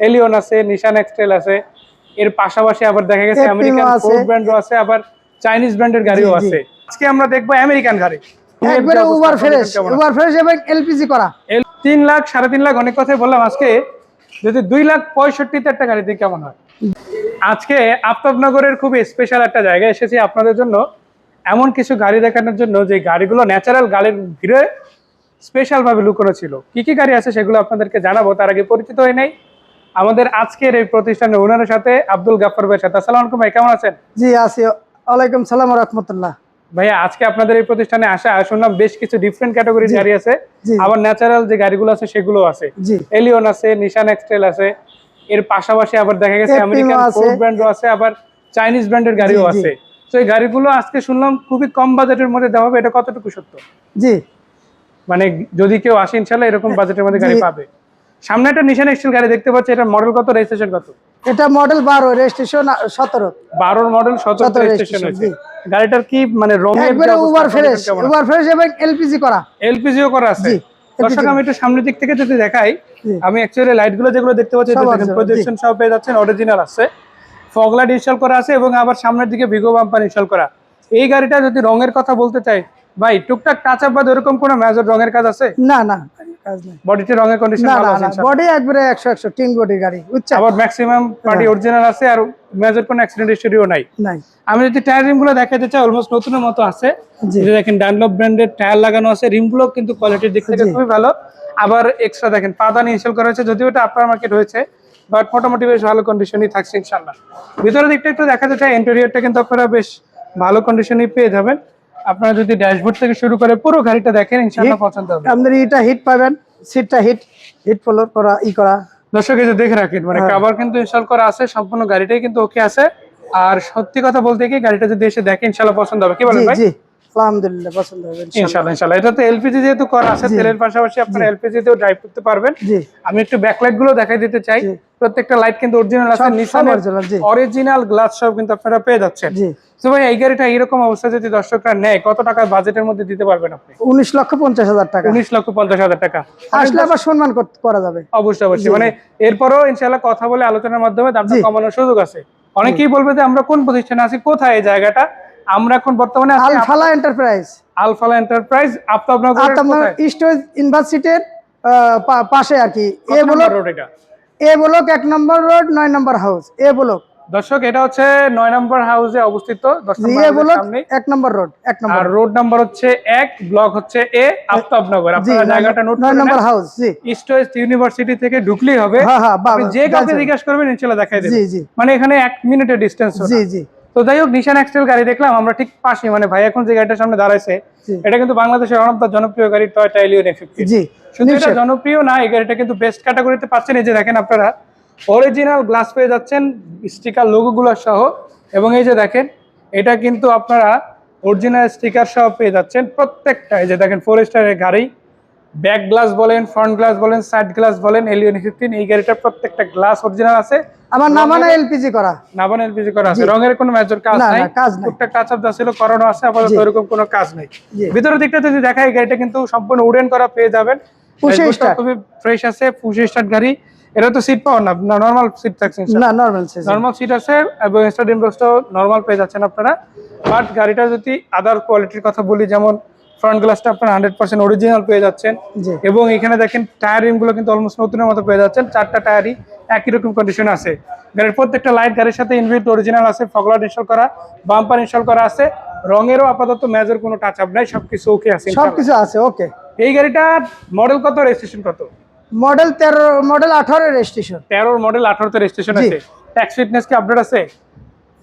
Allion আছে নিশান এক্সটেল আছে এর পাশাপাশি আবার দেখা গেছে আমেরিকান ফোর্ড ব্র্যান্ডও আছে আবার চাইনিজ ব্র্যান্ডের গাড়িও। আছে। আজকে আমরা দেখব আমেরিকান গাড়ি। একবারে উবার ফ্রেশ? উবার ফ্রেশ এবং এলপিজি করা। এল- তিন লাখ সাড়ে তিন লাখ অনেক কথাই বললাম আজকে। যদি দুই লাখ পঁয়ষট্টিতে একটা গাড়ি দিয়ে কেমন হয়? আজকে আফতাবনগরের খুব স্পেশাল একটা জায়গায় এসেছি আপনাদের জন্য। এমন কিছু গাড়ি দেখানোর জন্য যে গাড়িগুলো ন্যাচারাল গাড়ির ভিড়ে স্পেশাল ভাবে লুকোনো ছিল। কি কি গাড়ি আছে সেগুলো আপনাদেরকে জানাব তার আগে পরিচিত হয়ে নেই। আমাদের আজকের এই প্রতিষ্ঠানের ওনারের সাথে আব্দুল গাফর ভাইয়ের সাথে। আসসালামু আলাইকুম ভাই কেমন আছেন? জি আছি। ওয়ালাইকুম সালাম রহমতুল্লাহ। ভাইয়া আজকে আপনাদের এই প্রতিষ্ঠানে আসা শুনলাম বেশ কিছু ডিফারেন্ট ক্যাটাগরির। গাড়ি আছে। আবার ন্যাচারাল যে গাড়িগুলো আছে সেগুলো আছে। এলিয়ন আছে নিশান এক্সটেল আছে। এর পাশাপাশি আবার দেখা গেছে আমেরিকান। ফোর্ড ব্র্যান্ডও আছে আবার চাইনিজ ব্র্যান্ডের গাড়িও। আছে। তো এই গাড়িগুলো আজকে শুনলাম খুবই কম বাজেটের মধ্যে দেওয়া হবে এটা কতটুকু সত্য? জি। মানে যদি কেউ আসে ইনশাল্লাহ এরকম বাজেটের মধ্যে গাড়ি পাবে। সামনে একটা নিশান এক্সটেল গাড়ি দেখতে পাচ্ছি এটা মডেল কত রেজিস্ট্রেশন কত? এটা মডেল বারো রেজিস্ট্রেশন সতেরো। বারোর মডেল সতেরো 17 রেজিস্ট্রেশন হয়েছে। গাড়িটার কি মানে রঙের একবারে উবার ফ্রেশ উবার ফ্রেশ এবং এলপিজি করা। এলপিজিও করা আছে। দর্শক আমি একটু সামনের দিক থেকে যদি দেখাই আমি অ্যাকচুয়ালি লাইটগুলো যেগুলো দেখতে পাচ্ছি প্রজেকশন সব পেয়ে যাচ্ছেন অরিজিনাল আছে। ফগ লাইট ইনস্টল করা আছে এবং আবার সামনের দিকে ভিগো বাম্পার ইনস্টল করা। এই গাড়িটা যদি রঙের কথা বলতে চাই ভাই টুকটাক টাচ আপ বাদ এরকম কোনো মেজর রঙের কাজ আছে? না না। কাজ নেই। বডিতে কন্ডিশন ভালো আছে ইনশাআল্লাহ। বডি একবারে একশো একশো টিং বডি গাড়ি বুঝছেন? আবার ম্যাক্সিমাম পার্টি অরিজিনাল আছে আর মেজর কোনো অ্যাক্সিডেন্ট হিস্টরিও নাই। নাই। আমি যদি টায়ার রিমগুলো দেখাতে চাই অলমোস্ট নতুনের মতো আছে। যে দেখেন ডানলপ ব্র্যান্ডের টায়ার লাগানো আছে রিমগুলো কিন্তু কোয়ালিটির দিক থেকে খুবই ভালো। আবার এক্সট্রা দেখেন পাদানি ইনস্টল করা হয়েছে যদিও এটা আপনার মার্কেট হয়েছে বাট মোটামুটি বেশ ভালো কন্ডিশনই থাকছে ইনশাল্লাহ ভিতরের দিকটা একটু দেখাতে চাই ইন্টেরিয়রটা কিন্তু আপনারা বেশ ভালো কন্ডিশনই পেয়ে যাবেন। আপনারা যদি ড্যাশবোর্ড থেকে শুরু করে পুরো গাড়িটা দেখেন ইনশাআল্লাহ পছন্দ হবে। আপনি এটা হিট পাবেন সিটটা হিট হিট ফলোর করা ই করা। দর্শক এই যে দেখে রাখেন মানে কভার কিন্তু ইনস্টল করা আছে সম্পূর্ণ গাড়িটাই কিন্তু ওকে আছে। আর সত্যি কথা বলতে কি গাড়িটা যদি এসে দেখে ইনশাআল্লাহ পছন্দ হবে। কি বলেন জি ভাই? জি। আলহামদুলিল্লাহ পছন্দ হবে ইনশাআল্লাহ। ইনশাল্লাহ ইনশাল্লাহ এটা তো এলপিজি যেহেতু করা আছে তেলের পাশাপাশি আপনারা এলপিজি তেও ড্রাইভ করতে পারবেন। আমি একটু ব্যাকলাইটগুলো দেখাই দিতে চাই। প্রত্যেকটা লাইট কিন্তু অরিজিনাল আছে সব- সব নিশানের original, জি। অরিজিনাল গ্লাস সব কিন্তু আপনারা পেয়ে যাচ্ছেন। তো ভাই এই গাড়িটা এরকম অবস্থা যদি দর্শকরা নেয় কত টাকা বাজেটের মধ্যে দিতে পারবেন আপনি? উনিশ লক্ষ পঞ্চাশ হাজার টাকা। উনিশ লক্ষ পঞ্চাশ হাজার টাকা। আসলে আবার সম্মান কর- যাবে। অবশ্যই অবশ্যই। মানে এরপরও কথা বলে আলোচনার মাধ্যমে দামটা কমানোর সুযোগ আছে। অনেকেই বলবে যে আমরা কোন প্রতিষ্ঠানে আছি কোথায় এই জায়গাটা? আমরা এখন বর্তমানে আলফালা এন্টারপ্রাইজ। আলফালা এন্টারপ্রাইজ আফতাবনগর আপনার ইস্ট ইউনিভার্সিটির পাশে আর কি। এ ব্লক এ ব্লক এক নম্বর রোড নয় নম্বর হাউস এ ব্লক। দর্শক এটা হচ্ছে নয় নম্বর হাউসে অবস্থিত। এক নম্বর রোড এক নম্বর রোড নাম্বার হচ্ছে এক ব্লক হচ্ছে এ আফতাবনগর। আপনারা জায়গাটা নোট নয় নম্বর হাউস জি। ইস্ট ওয়েস্ট ইউনিভার্সিটি থেকে ঢুকলেই হবে। হ্যাঁ হ্যাঁ যে কাউকে। জিজ্ঞাসা করবেন ইনশাল্লাহ দেখাই দেবে মানে এখানে এক মিনিটের ডিস্টেন্স জি জি। তো যাই হোক নিশান এক্সটেল গাড়ি দেখলাম আমরা ঠিক পাশে মানে ভাই এখন যে গাড়িটার সামনে দাঁড়াইছে এটা কিন্তু বাংলাদেশের অনন্ত জনপ্রিয় গাড়ি টয়টা এলিয়ন এফিফটি জি। শুধু এটা জনপ্রিয় না এই গাড়িটা কিন্তু বেস্ট ক্যাটাগরিতে পাচ্ছেন এই যে দেখেন আপনারা। অরিজিনাল গ্লাস পেয়ে যাচ্ছেন স্টিকার লোগোগুলো সহ এবং এই যে দেখেন এটা কিন্তু আপনারা অরিজিনাল স্টিকার সহ পেয়ে যাচ্ছেন প্রত্যেকটা এই যে দেখেন ফোর স্টারের গাড়ি। ব্যাক গ্লাস বলেন ফ্রন্ট গ্লাস বলেন সাইড গ্লাস বলেন এলিয়ন ফিফটিন এই গাড়িটার প্রত্যেকটা গ্লাস অরিজিনাল আছে। আমার নামানা এলপিজি করা। নাবান এলপিজি করা আছে। রঙের কোনো মেজর কাজ নাই। কাজ নাই। টুকটাক টাচ আপ ছিল করানো আছে আপাতত এরকম কোনো কাজ নাই। ভিতরের দিকটা যদি দেখাই এই গাড়িটা কিন্তু সম্পূর্ণ উডেন করা পেয়ে যাবেন। খুবই ফ্রেশ আছে পুশ স্টার্ট গাড়ি। এটা তো সিট পাওয়ার না নর্মাল সিট থাকছে না নর্মাল সাইজ নর্মাল সিট আছে এবং স্টাডিয়াম বক্সটাও নর্মাল পেয়ে যাচ্ছেন আপনারা। বাট গাড়িটা যদি আদার কোয়ালিটির কথা বলি যেমন ফ্রন্ট গ্লাসটা আপনারা হান্ড্রেড পার্সেন্ট অরিজিনাল পেয়ে যাচ্ছেন। এবং এখানে দেখেন টায়ার রিমগুলো কিন্তু অলমোস্ট নতুনের মতো পেয়ে যাচ্ছেন। চারটা টায়ারই একই রকম কন্ডিশন আছে। গাড়ির প্রত্যেকটা লাইট গাড়ির সাথে ইনভিট অরিজিনাল আছে ফগলাট ইনস্টল করা বাম্পার ইনস্টল করা আছে। রঙেরও আপাতত মেজর কোনো টাচ আপ নাই সবকিছু ওকে আছে সবকিছু আছে ওকে এই গাড়িটার মডেল কত রেজিস্ট্রেশন কত? মডেল তেরো মডেল আঠারো রেজিস্ট্রেশন তেরোর মডেল আঠারোতে রেজিস্ট্রেশন আছে। ট্যাক্স ফিটনেস কি আপডেট আছে?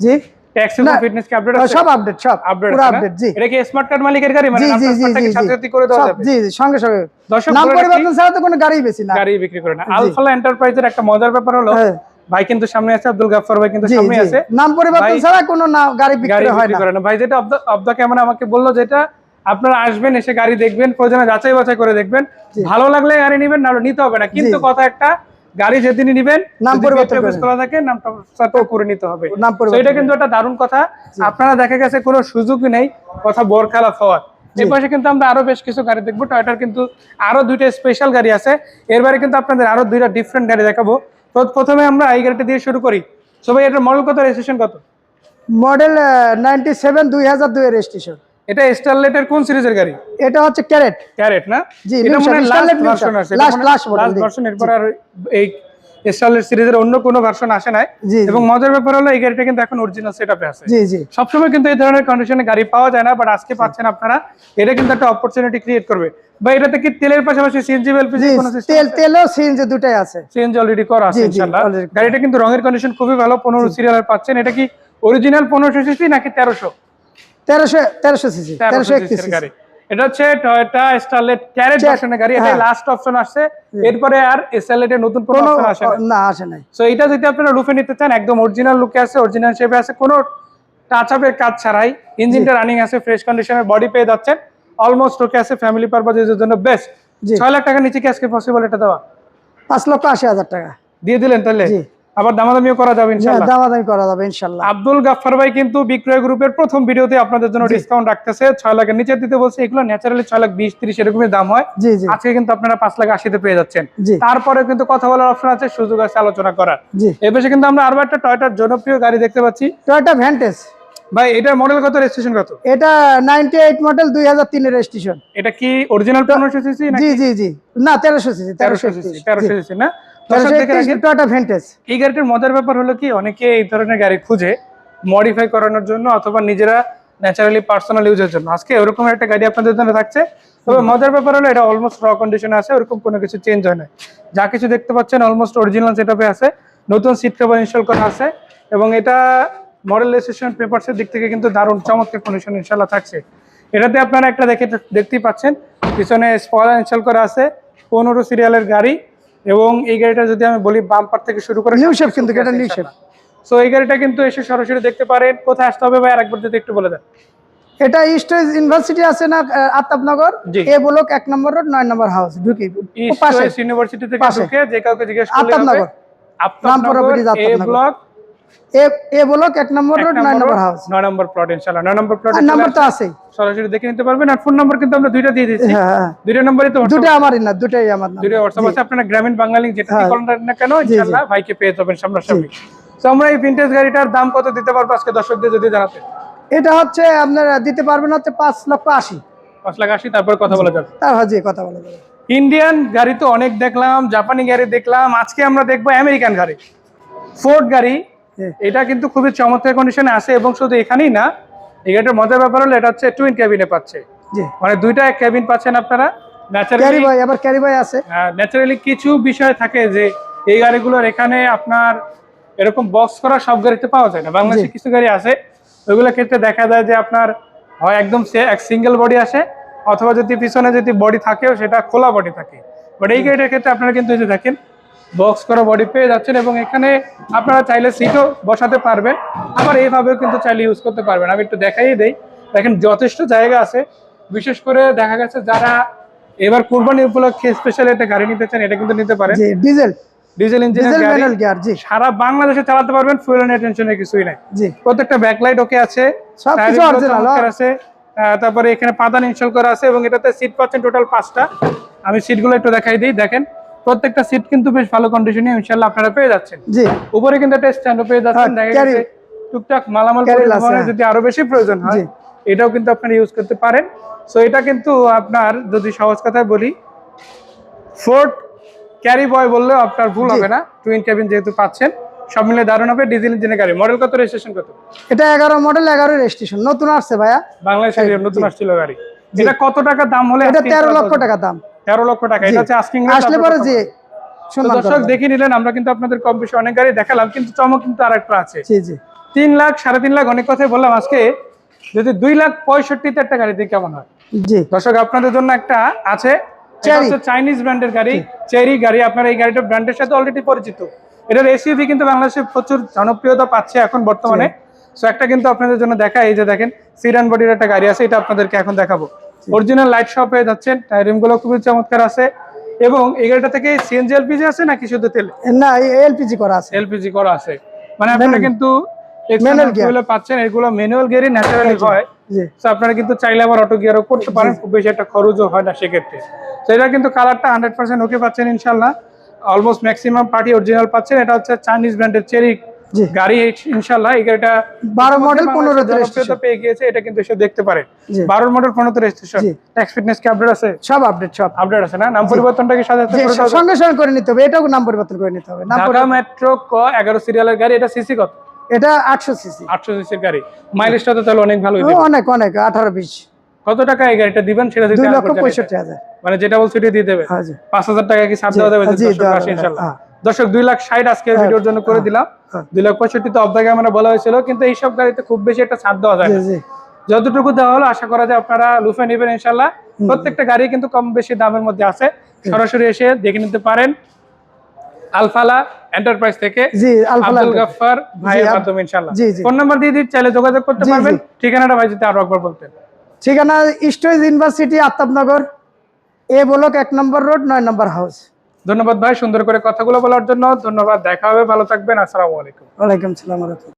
জি। ট্যাক্স ফিটনেস কি আপডেট আছে? সব আপডেট সব আপডেট পুরো আপডেট জি। এটা কি স্মার্ট কার্ড মালিকের গাড়ি? মানে জি জি আপনার জি স্মার্ট জি কার্ডটাকে জি। সাথে করে দেওয়া যাবে জি জি সঙ্গে সঙ্গে। নাম পরিবর্তন ছাড়া তো কোনো গাড়ি বেশি না। গাড়ি বিক্রি করে না। আলফালা এন্টারপ্রাইজের একটা মজার ব্যাপার হলো। ভাই কিন্তু সামনে আছে আব্দুল গাফফার ভাই কিন্তু সামনে আছে। নাম পরিবর্তন ছাড়া কোনো না গাড়ি বিক্রি হয় না। করে না। ভাই যেটা অফ দ্য ক্যামেরা আমাকে বলল যেটা আপনারা আসবেন এসে গাড়ি দেখবেন প্রয়োজনে যাচাই বাছাই করে দেখবেন। ভালো লাগলে গাড়ি নেবেন নাহলে নিতে হবে না। কিন্তু কথা একটা গাড়ি যেদিনই নিবেন নাম পরিবর্তন থাকে নামটা করে নিতে হবে। নাম এটা কিন্তু একটা দারুণ কথা। আপনারা দেখা গেছে কোনো সুযোগই নেই কথা বরখালাফ হওয়ার। এই পাশে কিন্তু আমরা আরও বেশ কিছু গাড়ি দেখব। টয়টার কিন্তু আরও দুইটা স্পেশাল গাড়ি আছে। এর বাইরে কিন্তু আপনাদের আরও দুইটা ডিফারেন্ট গাড়ি দেখাবো। প্র- প্রথমে আমরা এই গাড়িটা দিয়ে শুরু করি। সবাই এটার মডেল কত? রেজিস্ট্রেশন কত? মডেল নাইনটি সেভেন দুই হাজার দুই রেজিস্ট্রেশন এটা স্টারলেটের কোন সিরিজের গাড়ি? এটা হচ্ছে ক্যারেট ক্যারেট না? জি, এটা মনে লাস্ট ভার্সন আছে last model, লাস্ট ভার্সন এরপর আর এই স্টারলেট সিরিজের অন্য কোনো ভার্সন আসে নাই। এবং মজার ব্যাপার হলো এই গাড়িটা কিন্তু এখন অরিজিনাল সেটআপে আছে। জি জি। সবসময় কিন্তু এই ধরনের কন্ডিশনে গাড়ি পাওয়া যায় না বাট আজকে পাচ্ছেন আপনারা। এটা কিন্তু একটা অপরচুনিটি ক্রিয়েট করবে। বা এটাতে কি তেলের পাশাপাশি সিএনজি এলপিজি কোনো তেল তেলও সিএনজি দুটাই আছে। সিএনজি অলরেডি করা আছে ইনশাআল্লাহ। গাড়িটা কিন্তু রঙের কন্ডিশন খুবই ভালো পনেরো সিরিয়ালের পাচ্ছেন। এটা কি অরিজিনাল পনেরোশো সিসি নাকি তেরোশো? তেরোশো তেরোশো সিসি তেরোশো তেরোশো একত্রিশ গাড়ি। এটা হচ্ছে টয়োটা স্টারলেট ক্যারেট Check, ভার্সনের গাড়ি। এটাই হ্যাঁ। লাস্ট অপশন আসছে। এরপরে আর নতুন কোনো কোনো অপশন আসে না আসে নাই। সো এটা যদি আপনারা রুফে নিতে চান একদম অরিজিনাল লুকে আছে অরিজিনাল শেপে আছে কোনো টাচ আপের কাজ ছাড়াই ইঞ্জিনটা রানিং আছে ফ্রেশ বডি পেয়ে যাচ্ছেন। অলমোস্ট ওকে আছে ফ্যামিলি পারপাজের জন্য বেস্ট ছয় লাখ টাকা নিচে কি আজকে পসিবল এটা দেওয়া? পাঁচ লক্ষ আশি হাজার টাকা। দিয়ে দিলেন তাহলে। আবার দামাদামিও করা যাবে ইনশাআল্লাহ। দামাদামি করা যাবে ইনশাল্লাহ আব্দুল গাফফার ভাই কিন্তু বিক্রয় গ্রুপের প্রথম ভিডিওতে আপনাদের জন্য ডিসকাউন্ট রাখতেছে। ছয় লাখের নিচে দিতে বলছে এগুলো ন্যাচারালি ছয় লাখ বিশ তিরিশ এরকমই দাম হয়। আজকে কিন্তু আপনারা পাঁচ লাখ আশিতে পেয়ে যাচ্ছেন। তারপরে কিন্তু কথা বলার অপশন আছে সুযোগ আছে আলোচনা করার। জি। এ পাশে কিন্তু আমরা আরও একটা টয়টার জনপ্রিয় গাড়ি দেখতে পাচ্ছি। টয়োটা ভ্যান্টেজ ভাই এটা মডেল কত রেজিস্ট্রেশন কত? এটা নাইনটি এইট মডেল দুই হাজার তিনের রেজিস্ট্রেশন এটা কি অরিজিনাল পনেরোশো সিসি না জি জি জি। না তেরোশো সিসি তেরোশো তেরোশো সিসি তেরোশো সিসি না? এই গাড়িটার মজার ব্যাপার হলো কি অনেকে এই ধরনের গাড়ি খুঁজে মডিফাই করানোর জন্য অথবা নিজেরা ন্যাচারালি পার্সোনাল ইউজের জন্য। আজকে ওরকম একটা গাড়ি আপনাদের জন্য থাকছে। তবে মজার ব্যাপার হলো এটা অলমোস্ট র কন্ডিশনে আছে ওরকম কোনো কিছু চেঞ্জ হয় না যা কিছু দেখতে পাচ্ছেন অলমোস্ট অরিজিনাল সেটআপে আছে। নতুন সিট কভার ইনস্টল করা আছে। এবং এটা মডেল রেজিস্ট্রেশন পেপারসের দিক থেকে কিন্তু দারুণ চমৎকার কন্ডিশন ইনশাল্লাহ থাকছে। এটাতে আপনারা একটা দেখে দেখতেই পাচ্ছেন পিছনে স্পয়লার ইনস্টল করা আছে। পনেরো সিরিয়ালের গাড়ি। এবং এই গাড়িটা যদি আমি বলি বাম্পার থেকে শুরু করে নিউ শেপ কিন্তু এটা নিউ শেপ সো এই গাড়িটা কিন্তু এসে সরাসরি দেখতে পারেন। কোথায় আসতে হবে ভাই? আরেকবার যদি একটু বলে দেন। এটা ইস্টেজ ইউনিভার্সিটি আছে না আহ, আফতাবনগর? এ ব্লক এক নম্বর রোড নয় নম্বর হাউস ঢুকি ইস্ট পাশে। ওয়েস্ট ইউনিভার্সিটি থেকে ঢুকে যে কাউকে জিজ্ঞেস করলে bridge, A block A block এক নম্বর রোড নয় নম্বর হাউস নয় নম্বর প্লট ইনশাআল্লাহ নয় নম্বর প্লট নাম্বার তো আছেই। সরাসরি দেখে নিতে পারবেন আর ফোন নাম্বার কিন্তু আমরা দুইটা দিয়ে দিয়েছি হ্যাঁ হ্যাঁ। দুইটা নম্বরই তো দুটো আমারই না দুটাই আমার নাম। দুইটা হোয়াটসঅ্যাপ আছে আপনারা গ্রামীণ বাঙালি যেটা হ্যাঁ। করেন না কেন জি, জি। ইনশাআল্লাহ ভাইকে পেয়ে যাবেন সামনাসামনি। তো আমরা এই ভিনটেজ গাড়িটার দাম কত দিতে পারব আজকে দর্শকদের যদি জানাতে? এটা হচ্ছে আপনারা দিতে পারবেন হচ্ছে পাঁচ লক্ষ আশি। পাঁচ লাখ আশি তারপর কথা বলা যাবে। তার হাজি কথা বলা যাবে। ইন্ডিয়ান গাড়ি তো অনেক দেখলাম জাপানি গাড়ি দেখলাম আজকে আমরা দেখব আমেরিকান গাড়ি। ফোর্ড গাড়ি। এটা কিন্তু খুবই চমৎকার কন্ডিশনে আছে এবং শুধু এখানেই না এই গাড়িটার মজার ব্যাপার হলো এটা হচ্ছে টুইন ক্যাবিনে পাচ্ছে। মানে দুইটা ক্যাবিন পাচ্ছেন আপনারা। ন্যাচারালি ভাই আবার ক্যারি ভাই আছে। ন্যাচারালি কিছু বিষয় থাকে যে এই গাড়িগুলোর এখানে আপনার এরকম বক্স করা সব গাড়িতে পাওয়া যায় না। বাংলাদেশে কিছু গাড়ি আছে ওইগুলোর ক্ষেত্রে দেখা যায় যে আপনার হয় একদম সে এক সিঙ্গেল বডি আসে অথবা যদি পিছনে যদি বডি থাকেও সেটা খোলা বডি থাকে। বাট এই গাড়িটার ক্ষেত্রে আপনারা কিন্তু এই যে দেখেন বক্স করা বডি পেয়ে যাচ্ছেন এবং এখানে আপনারা চাইলে সিটও বসাতে পারবেন। আবার এইভাবেও কিন্তু চাইলে ইউজ করতে পারবেন। আমি একটু দেখাই দেই। দেখেন যথেষ্ট জায়গা আছে। বিশেষ করে দেখা গেছে যারা এবার কোরবানি উপলক্ষে স্পেশাল একটা গাড়ি নিতে চান এটা কিন্তু নিতে পারেন। ডিজেল ডিজেল ইঞ্জিনের গাড়ি। সারা বাংলাদেশে চালাতে পারবেন ফুয়েল এন্ড টেনশনের কিছুই নাই। জি। প্রত্যেকটা ব্যাকলাইট ওকে আছে। সবকিছু original, আছে। তারপরে এখানে পাদান ইনস্টল করা আছে এবং এটাতে সিট পাচ্ছেন টোটাল পাঁচটা। আমি সিটগুলো একটু দেখাই দিই দেখেন। প্রত্যেকটা সিট কিন্তু বেশ ভালো কন্ডিশনে ইনশাল্লাহ আপনারা পেয়ে যাচ্ছেন। জি। উপরে কিন্তু একটা স্ট্যান্ডও পেয়ে যাচ্ছেন হ্যাঁ, দেখা গেছে টুকটাক মালামাল পরিবহনে হ্যাঁ। যদি আরও বেশি প্রয়োজন হয়। এটাও কিন্তু আপনারা ইউজ করতে পারেন। সো এটা কিন্তু আপনার যদি সহজ কথায় বলি ফোর্ড ক্যারি বয় বললেও আপনার ভুল হবে না। টুইন ক্যাবিন যেহেতু পাচ্ছেন সব মিলে দারুণ হবে। ডিজেল ইঞ্জিনের গাড়ি। মডেল কত রেজিস্ট্রেশন কত? এটা এগারো মডেল এগারো রেজিস্ট্রেশন নতুন আসছে ভাইয়া। বাংলাদেশের। নতুন আসছিল গাড়ি। এটা কত টাকা দাম হলে এটা তেরো লক্ষ টাকা দাম। তেরো লক্ষ টাকা। এটা। হচ্ছে আস্কিং আসলে পরে করা দর্শক দেখে নিলেন আমরা কিন্তু আপনাদের কম বেশি অনেক গাড়ি দেখালাম কিন্তু চমক কিন্তু আর একটা আছে। জি জি। তিন লাখ সাড়ে তিন লাখ অনেক কথাই বললাম আজকে। যদি লাখ একটা গাড়ি কেমন হয়? জি। দর্শক আপনাদের জন্য একটা আছে। চাইনিজ ব্র্যান্ডের গাড়ি চেরি গাড়ি। আপনার এই গাড়িটা ব্র্যান্ডের সাথে অলরেডি পরিচিত। এটার এসইউভি কিন্তু বাংলাদেশে প্রচুর জনপ্রিয়তা পাচ্ছে এখন বর্তমানে। সো একটা কিন্তু আপনাদের জন্য দেখা এই যে দেখেন সিরান বডির একটা গাড়ি আছে এটা আপনাদেরকে এখন দেখাবো। অরিজিনাল লাইট শপ পেয়ে যাচ্ছেন টায়ারিমগুলো খুবই চমৎকার আছে। এবং এই গাড়িটা থেকে সিএনজি এলপিজি আছে নাকি শুধু তেল? না এলপিজি করা আছে। এলপিজি করা আছে। মানে আপনারা কিন্তু পাচ্ছেন এগুলো ম্যানুয়াল গিয়ারই ন্যাচারালি হয়। তো আপনারা কিন্তু চাইলে আবার অটো গিয়ারও করতে পারেন খুব বেশি একটা খরচও হয় না সেক্ষেত্রে। তো এটা কিন্তু কালারটা হান্ড্রেড পার্সেন্ট ওকে পাচ্ছেন ইনশাল্লাহ অলমোস্ট ম্যাক্সিমাম পার্টি অরিজিনাল পাচ্ছেন এটা হচ্ছে চাইনিজ ব্র্যান্ডের চেরি গাড়ি ইনশাল্লাহ এই গাড়িটা বারো মডেল পনেরো জনপ্রিয়তা পেয়ে গিয়েছে এটা কিন্তু এসে দেখতে পারে। জি। বারোর মডেল পনেরো রেজিস্ট্রেশন ট্যাক্স ফিটনেস কি আপডেট আছে? সব আপডেট সব। আপডেট আছে না? নাম? সঙ্গে সঙ্গে করে নিতে হবে এটাও নাম পরিবর্তন করে নিতে হবে। ঢাকা মেট্রো ক এগারো সিরিয়ালের গাড়ি এটা সিসি কত? এটা আটশো সিসি আটশো সিসির গাড়ি। মাইলেজটা তো তাহলে অনেক ভালো অনেক অনেক আঠারো বিশ। কত টাকা এই গাড়িটা দিবেন? সেটা দুই লক্ষ পঁয়ষট্টি হাজার। মানে যেটা বলছি দিয়ে দেবে। হ্যাঁ পাঁচ হাজার টাকা কি ছাড় দেওয়া যাবে যাবে, ইনশাল্লাহ হ্যাঁ। দর্শক দুই লাখ ষাট আজকে ভিডিওর জন্য করে দিলাম। হ্যাঁ। দুই লাখ পঁয়ষট্টি তো অফ দ্য ক্যামেরা বলা হয়েছিল কিন্তু এইসব গাড়িতে খুব বেশি একটা ছাড় দেওয়া যায় যতটুকু দেওয়া হলো আশা করা যায় আপনারা লুফে নেবেন ইনশাল্লাহ। প্রত্যেকটা গাড়ি কিন্তু কম বেশি দামের মধ্যে আছে। সরাসরি এসে দেখে নিতে পারেন। আলফালা এন্টারপ্রাইজ থেকে জি আব্দুল গাফফার ভাইয়ের মাধ্যমে ইনশাল্লাহ। জি, জি। ফোন নাম্বার দিয়ে দিই চাইলে যোগাযোগ করতে পারবেন। ঠিকানাটা ভাই যদি আরও একবার বলতেন। ঠিকানা স্টোয়েজ ইউনিভার্সিটি আফতাবনগর। এ ব্লক এক নম্বর রোড নয় নম্বর হাউস। ধন্যবাদ ভাই, সুন্দর করে কথাগুলো বলার জন্য। ধন্যবাদ, দেখা হবে, ভালো থাকবেন, আসসালামু আলাইকুম। ওয়ালাইকুম সালাম